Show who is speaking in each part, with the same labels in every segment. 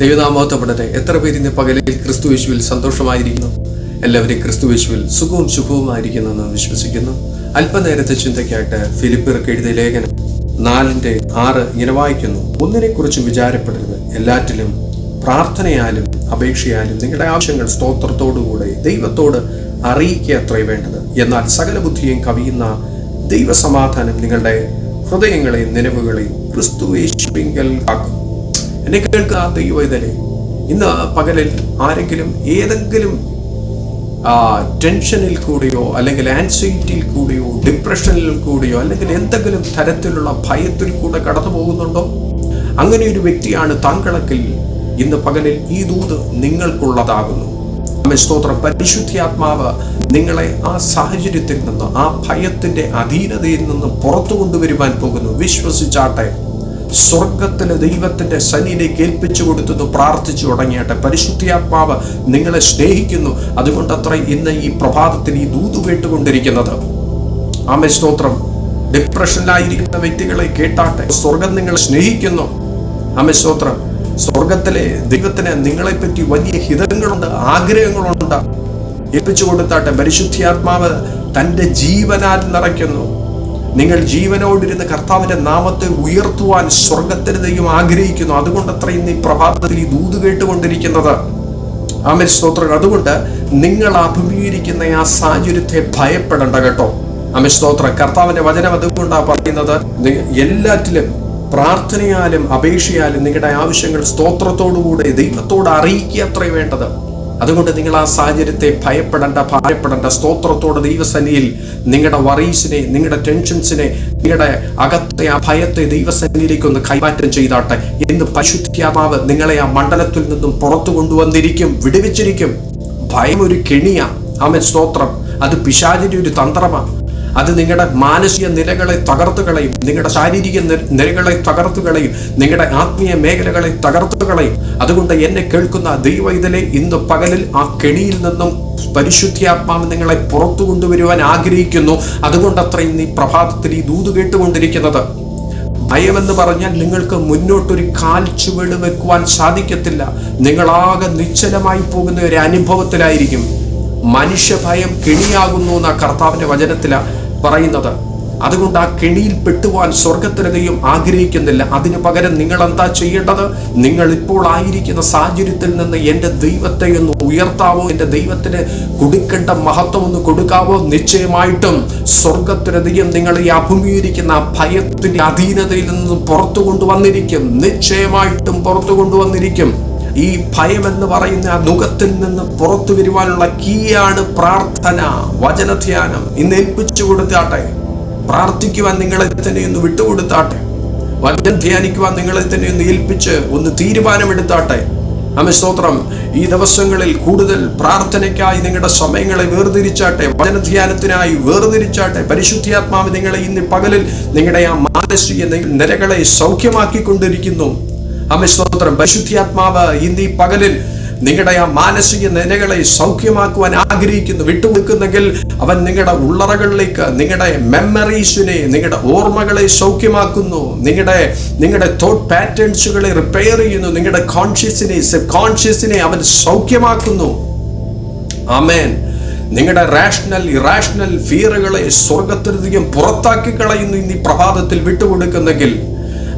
Speaker 1: ദൈവനാമോത്തപ്പെടട്ടെ. എത്ര പേര് ഇന്ന് പകലിൽ ക്രിസ്തു യേശുവിൽ സന്തോഷമായിരിക്കുന്നു? എല്ലാവരും ക്രിസ്തു യേശുവിൽ സുഖവും എന്ന് വിശ്വസിക്കുന്നു. അല്പനേരത്തെ ചിന്തയ്ക്കായിട്ട് ഫിലിപ്പിർക്ക് എഴുതിയ ലേഖനം നാലിന്റെ ആറ് ഇങ്ങനെ വായിക്കുന്നു. ഒന്നിനെ കുറിച്ചും വിചാരപ്പെടരുത്. എല്ലാറ്റിലും പ്രാർത്ഥനയാലും അപേക്ഷയാലും നിങ്ങളുടെ ആവശ്യങ്ങൾ സ്തോത്രത്തോടുകൂടെ ദൈവത്തോട് അറിയിക്കുക അത്രേ വേണ്ടത്. എന്നാൽ സകല ബുദ്ധിയും കവിയുന്ന ദൈവസമാധാനം നിങ്ങളുടെ ഹൃദയങ്ങളെയും നിലവുകളെയും ക്രിസ്തു യേശുവിങ്കൽ കാക്കും. എന്നെ കേൾക്കുക ദൈവവേദനെ ഇന്ന് പകലിൽ ആരെങ്കിലും ഏതെങ്കിലും ടെൻഷനിൽ കൂടിയോ അല്ലെങ്കിൽ ആൻസൈറ്റിയിൽ കൂടിയോ ഡിപ്രഷനിൽ കൂടിയോ അല്ലെങ്കിൽ എന്തെങ്കിലും തരത്തിലുള്ള ഭയത്തിൽ കൂടെ കടന്നു പോകുന്നുണ്ടോ? അങ്ങനെ ഒരു വ്യക്തിയാണ് താങ്കളക്കിൽ ഇന്ന് പകലിൽ ഈ ദൂത് നിങ്ങൾക്കുള്ളതാകുന്നു. സ്തോത്രം. പരിശുദ്ധിയാത്മാവ് നിങ്ങളെ ആ സാഹചര്യത്തിൽ നിന്ന് ആ ഭയത്തിന്റെ അധീനതയിൽ നിന്ന് പുറത്തു കൊണ്ടുവരുവാൻ പോകുന്നു. വിശ്വസിച്ചാട്ടെ. സ്വർഗത്തിലെ ദൈവത്തിന്റെ സന്നിധി കേൾപ്പിച്ചു കൊടുത്തു പ്രാർത്ഥിച്ചു തുടങ്ങിയട്ടെ പരിശുദ്ധിയാത്മാവ് നിങ്ങളെ സ്നേഹിക്കുന്നു. അതുകൊണ്ട് അത്ര ഇന്ന് ഈ പ്രഭാതത്തിൽ ഈ ദൂത് കേട്ടുകൊണ്ടിരിക്കുന്നത് ആമേ സ്തോത്രം. ഡിപ്രഷനിലായിരിക്കുന്ന വ്യക്തികളെ കേട്ടാട്ടെ. സ്വർഗം നിങ്ങളെ സ്നേഹിക്കുന്നു. ആമേ സ്തോത്രം. സ്വർഗത്തിലെ ദൈവത്തിന് നിങ്ങളെപ്പറ്റി വലിയ ഹിതങ്ങളുണ്ട് ആഗ്രഹങ്ങളുണ്ട്. ഏൽപ്പിച്ചു കൊടുത്താട്ടെ. പരിശുദ്ധാത്മാവ് തന്റെ ജീവനാൽ നിറയ്ക്കുന്നു. നിങ്ങൾ ജീവനോടിരുന്ന് കർത്താവിന്റെ നാമത്തെ ഉയർത്തുവാൻ സ്വർഗത്തിന് ദൈവം ആഗ്രഹിക്കുന്നു. അതുകൊണ്ട് അത്രയും ഇന്ന് ഈ പ്രഭാതത്തിൽ ഈ ദൂത് കേട്ടുകൊണ്ടിരിക്കുന്നത്. ആമേൻ. സ്തോത്രം അതുകൊണ്ട് നിങ്ങൾ അഭിമുഖീകരിക്കുന്ന ആ സാഹചര്യത്തെ ഭയപ്പെടേണ്ട കേട്ടോ. ആമേൻ. സ്തോത്രം. കർത്താവിന്റെ വചനം അതുകൊണ്ടാണ് പറയുന്നത്. നി- എല്ലാറ്റിലും പ്രാർത്ഥനയാലും അപേക്ഷയാലും നിങ്ങളുടെ ആവശ്യങ്ങൾ സ്തോത്രത്തോടുകൂടെ ദൈവത്തോട് അറിയിക്കുക അത്രേ വേണ്ടത്. അതുകൊണ്ട് നിങ്ങൾ ആ സാഹചര്യത്തെ ഭയപ്പെടേണ്ട ഭാരപ്പെടേണ്ട. സ്തോത്രത്തോടെ ദൈവസന്നിയിൽ നിങ്ങളുടെ വറീസിനെ നിങ്ങളുടെ ടെൻഷൻസിനെ നിങ്ങളുടെ അകത്തെ ആ ഭയത്തെ ദൈവസന്നിയിലേക്ക് ഒന്ന് കൈമാറ്റം ചെയ്താട്ടെ എന്ന് പരിശുദ്ധാത്മാവ് നിങ്ങളെ ആ മണ്ഡലത്തിൽ നിന്നും പുറത്തു കൊണ്ടുവന്നിരിക്കും വിടുവിച്ചിരിക്കും. ഭയം ഒരു കെണിയാ. ആമൻ. സ്തോത്രം. അത് പിശാചിന്റെ ഒരു തന്ത്രമാണ് അത് നിങ്ങളുടെ മാനസിക നിലകളെ തകർത്തു കളയും നിങ്ങളുടെ ശാരീരിക നിലകളെ തകർത്തു കളയും നിങ്ങളുടെ ആത്മീയ മേഖലകളെ തകർത്തു കളയും അതുകൊണ്ട് എന്നെ കേൾക്കുന്ന ദൈവ ഇതിലെ ഇന്ന് പകലിൽ ആ കെണിയിൽ നിന്നും പരിശുദ്ധിയാത്മാവ് നിങ്ങളെ പുറത്തു കൊണ്ടുവരുവാൻ ആഗ്രഹിക്കുന്നു. അതുകൊണ്ട് ഇന്ന് ഈ പ്രഭാതത്തിൽ ഈ ദൂത് കേട്ടുകൊണ്ടിരിക്കുന്നത്. ഭയമെന്ന് പറഞ്ഞാൽ നിങ്ങൾക്ക് മുന്നോട്ടൊരു കാൽ ചുവട് വെക്കുവാൻ സാധിക്കത്തില്ല. നിങ്ങളാകെ നിശ്ചലമായി പോകുന്ന ഒരു അനുഭവത്തിലായിരിക്കും. മനുഷ്യ ഭയം കെണിയാകുന്നു എന്ന കർത്താവിന്റെ വചനത്തില പറയുന്നത്. അതുകൊണ്ട് ആ കെണിയിൽ പെട്ടുവാൻ സ്വർഗത്തിനതയും ആഗ്രഹിക്കുന്നില്ല. അതിനു പകരം നിങ്ങൾ എന്താ ചെയ്യേണ്ടത്? നിങ്ങൾ ഇപ്പോൾ ആയിരിക്കുന്ന സാഹചര്യത്തിൽ നിന്ന് എന്റെ ദൈവത്തെ ഒന്ന് ഉയർത്താവോ? എന്റെ ദൈവത്തിന് കൊടുക്കേണ്ട മഹത്വം ഒന്ന് കൊടുക്കാവോ? നിശ്ചയമായിട്ടും സ്വർഗത്തിനതയും നിങ്ങൾ ഈ അഭിമുഖീകരിക്കുന്ന ആ ഭയത്തിന്റെ അധീനതയിൽ നിന്ന് പുറത്തു കൊണ്ടുവന്നിരിക്കും. നിശ്ചയമായിട്ടും പുറത്തു കൊണ്ടുവന്നിരിക്കും. ഈ ഭയം എന്ന് പറയുന്ന ആ നുഖത്തിൽ നിന്ന് പുറത്തു വരുവാനുള്ള കീയാണ് പ്രാർത്ഥന വചനധ്യാനം. ഇന്ന് ഏൽപ്പിച്ചു കൊടുത്താട്ടെ. പ്രാർത്ഥിക്കുവാൻ നിങ്ങളെ തന്നെ ഒന്ന് വിട്ടുകൊടുത്താട്ടെ. വചനം ധ്യാനിക്കുവാൻ നിങ്ങളെ തന്നെ ഒന്ന് ഏൽപ്പിച്ച് ഒന്ന് തീരുമാനമെടുത്താട്ടെ. അമ്മ സ്തോത്രം. ഈ ദിവസങ്ങളിൽ കൂടുതൽ പ്രാർത്ഥനയ്ക്കായി നിങ്ങളുടെ സമയങ്ങളെ വേർതിരിച്ചാട്ടെ. വചനധ്യാനത്തിനായി വേർതിരിച്ചാട്ടെ. പരിശുദ്ധിയാത്മാവ് നിങ്ങളെ ഇന്ന് പകലിൽ നിങ്ങളുടെ ആ മാനസിക നിരകളെ സൗഖ്യമാക്കിക്കൊണ്ടിരിക്കുന്നു. അമ്മ സ്തോത്രം പരിശുദ്ധിയാത്മാവ് ഇന്ന് ഈ പകലിൽ നിങ്ങളുടെ ആ മാനസിക നിലകളെ സൗഖ്യമാക്കുവാൻ ആഗ്രഹിക്കുന്നു വിട്ടുകൊടുക്കുന്നെങ്കിൽ അവൻ നിങ്ങളുടെ ഉള്ളറകളിലേക്ക് നിങ്ങളുടെ മെമ്മറീസിനെ നിങ്ങളുടെ ഓർമ്മകളെ സൗഖ്യമാക്കുന്നു നിങ്ങളുടെ നിങ്ങളുടെ തോട്ട് പാറ്റേൺസുകളെ റിപ്പയർ ചെയ്യുന്നു നിങ്ങളുടെ കോൺഷ്യസിനെ സബ് കോൺഷ്യസിനെ അവൻ സൗഖ്യമാക്കുന്നു. ആമേൻ. നിങ്ങളുടെ റാഷണൽ ഇറാഷണൽ ഫിയറുകളെ സ്വർഗത്തിലധികം പുറത്താക്കി കളയുന്നു ഇന്ന് പ്രഭാതത്തിൽ വിട്ടുകൊടുക്കുന്നെങ്കിൽ.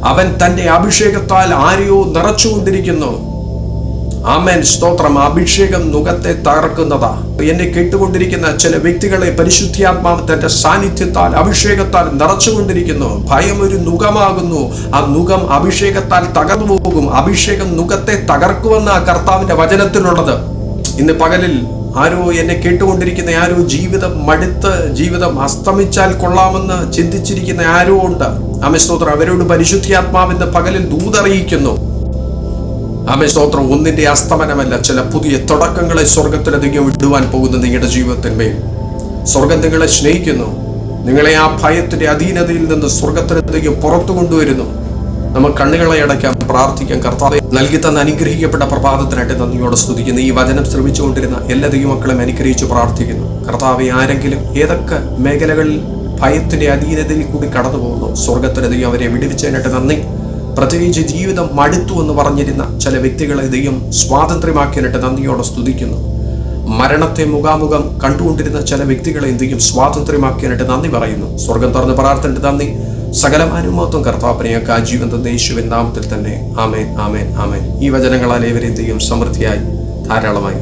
Speaker 1: അവൻ തന്റെ അഭിഷേകത്താൽ ആരെയോ നിറച്ചുകൊണ്ടിരിക്കുന്നു. ആമേൻ. സ്തോത്രം. അഭിഷേകം നുഖത്തെ തകർക്കുന്നതാ. എന്നെ കേട്ടുകൊണ്ടിരിക്കുന്ന ചില വ്യക്തികളെ പരിശുദ്ധിയാത്മാവ് തന്റെ സാന്നിധ്യത്താൽ അഭിഷേകത്താൽ നിറച്ചുകൊണ്ടിരിക്കുന്നു. ഭയം ഒരു നുഖമാകുന്നു. ആ നുഖം അഭിഷേകത്താൽ തകർന്നു പോകും. അഭിഷേകം നുഖത്തെ തകർക്കുമെന്ന കർത്താവിന്റെ വചനത്തിലുള്ളത്. ഇന്ന് പകലിൽ ആരോ എന്നെ കേട്ടുകൊണ്ടിരിക്കുന്ന ആരോ ജീവിതം മടുത്ത് ജീവിതം അസ്തമിച്ചാൽ കൊള്ളാമെന്ന് ചിന്തിച്ചിരിക്കുന്ന ആരോ ഉണ്ട്. ആമേ സ്തോത്രം. അവരോട് പരിശുദ്ധിയാത്മാവിന്റെ പകലിൽ ദൂതറിയിക്കുന്നു ആമേ സ്തോത്രം. ഒന്നിന്റെ അസ്തമനമല്ല ചില പുതിയ തുടക്കങ്ങളെ സ്വർഗത്തിലധികം വിടുവാൻ പോകുന്ന നിങ്ങളുടെ ജീവിതത്തിന്മേൽ. സ്വർഗം നിങ്ങളെ സ്നേഹിക്കുന്നു. നിങ്ങളെ ആ ഭയത്തിന്റെ അധീനതയിൽ നിന്ന് സ്വർഗത്തിലധികം പുറത്തു കൊണ്ടുവരുന്നു നമുക്ക് കണ്ണുകളെ അടയ്ക്കാം പ്രാർത്ഥിക്കാം കർത്താവെ നൽകി തന്ന അനുഗ്രഹിക്കപ്പെട്ട പ്രഭാതത്തിനായിട്ട് നന്ദിയോടെ സ്തുതിക്കുന്നു. ഈ വചനം ശ്രമിച്ചുകൊണ്ടിരുന്ന എല്ലാ ദൈവമക്കളും അനുഗ്രഹിച്ചു പ്രാർത്ഥിക്കുന്നു. കർത്താവെ ആരെങ്കിലും ഏതൊക്കെ മേഖലകളിൽ ഭയത്തിന്റെ അധീനതയിൽ കൂടി കടന്നു പോകുന്നു സ്വർഗത്തിലധികം അവരെ വിടുവിച്ചതിനായിട്ട് നന്ദി. പ്രത്യേകിച്ച് ജീവിതം മടുത്തു എന്ന് പറഞ്ഞിരുന്ന ചില വ്യക്തികളെ ദൈവം സ്വാതന്ത്ര്യമാക്കിയതിനായിട്ട് നന്ദിയോടെ സ്തുതിക്കുന്നു. മരണത്തെ മുഖാമുഖം കണ്ടുകൊണ്ടിരുന്ന ചില വ്യക്തികളെ എന്തെങ്കിലും സ്വാതന്ത്ര്യമാക്കിയതിനായിട്ട് നന്ദി പറയുന്നു. സ്വർഗം തുറന്ന് പ്രാർത്ഥനയുടെ നന്ദി. സകലമാനുമത്വം കർത്താപ്പനെയൊക്കെ ആ ജീവൻ തന്ന നാമത്തിൽ തന്നെ ആമേൻ ആമേൻ ആമേൻ. ഈ വചനങ്ങളാൽ ഏവരെയും ദൈവം സമൃദ്ധിയായി ധാരാളമായി